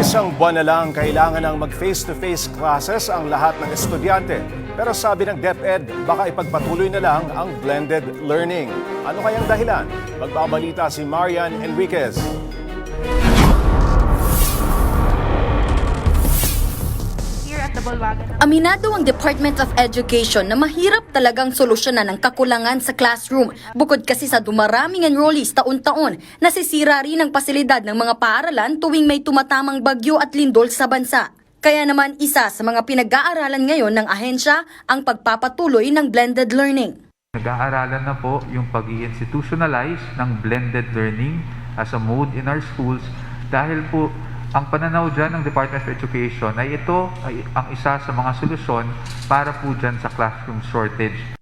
Isang buwan na lang kailangan ng mag-face-to-face classes ang lahat ng estudyante. Pero sabi ng DepEd, baka ipagpatuloy na lang ang blended learning. Ano kayang dahilan? Magbabalita si Marian Enriquez. Aminado ang Department of Education na mahirap talagang solusyonan ang kakulangan sa classroom. Bukod kasi sa dumaraming enrollees taon-taon, nasisira rin ang pasilidad ng mga paaralan tuwing may tumatamang bagyo at lindol sa bansa. Kaya naman isa sa mga pinag-aaralan ngayon ng ahensya ang pagpapatuloy ng blended learning. Nag-aaralan na po yung pag institutionalize ng blended learning as a mode in our schools dahil po ang pananaw dyan ng Department of Education ay ito ay ang isa sa mga solusyon para po dyan sa classroom shortage.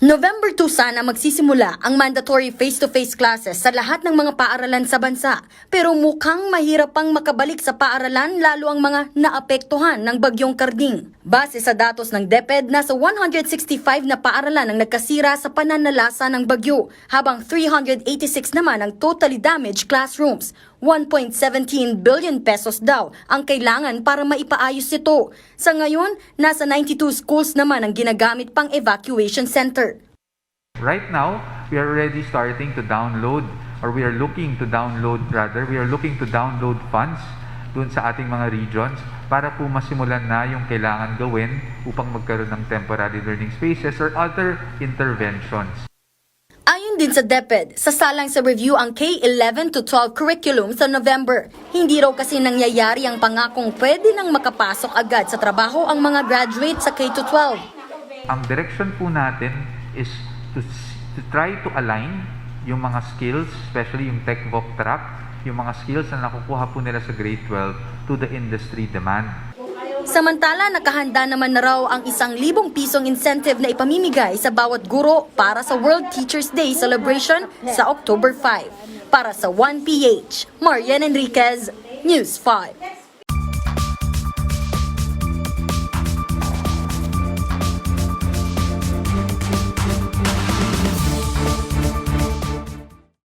November 2 sana magsisimula ang mandatory face-to-face classes sa lahat ng mga paaralan sa bansa. Pero mukhang mahirap pang makabalik sa paaralan lalo ang mga naapektuhan ng bagyong karding. Base sa datos ng DepEd, nasa 165 na paaralan ang nagkasira sa pananalasa ng bagyo, habang 386 naman ang totally damaged classrooms. 1.17 billion pesos daw ang kailangan para maipaayos ito. Sa ngayon, nasa 92 schools naman ang ginagamit pang evacuation center. Right now, we are already starting to download or we are looking to download rather, we are looking to download funds dun sa ating mga regions para po masimulan na yung kailangan gawin upang magkaroon ng temporary learning spaces or other interventions. Din sa DepEd, sasalang sa review ang K-11 to 12 curriculum sa November. Hindi raw kasi nangyayari ang pangakong pwede nang makapasok agad sa trabaho ang mga graduate sa K-12. Ang direction po natin is to, to try to align yung mga skills, especially yung tech voc track, yung mga skills na nakukuha po nila sa grade 12 to the industry demand. Samantala, nakahanda naman na raw ang isang libong pisong incentive na ipamimigay sa bawat guro para sa World Teachers Day celebration sa October 5. Para sa 1PH, Marian Enriquez, News 5.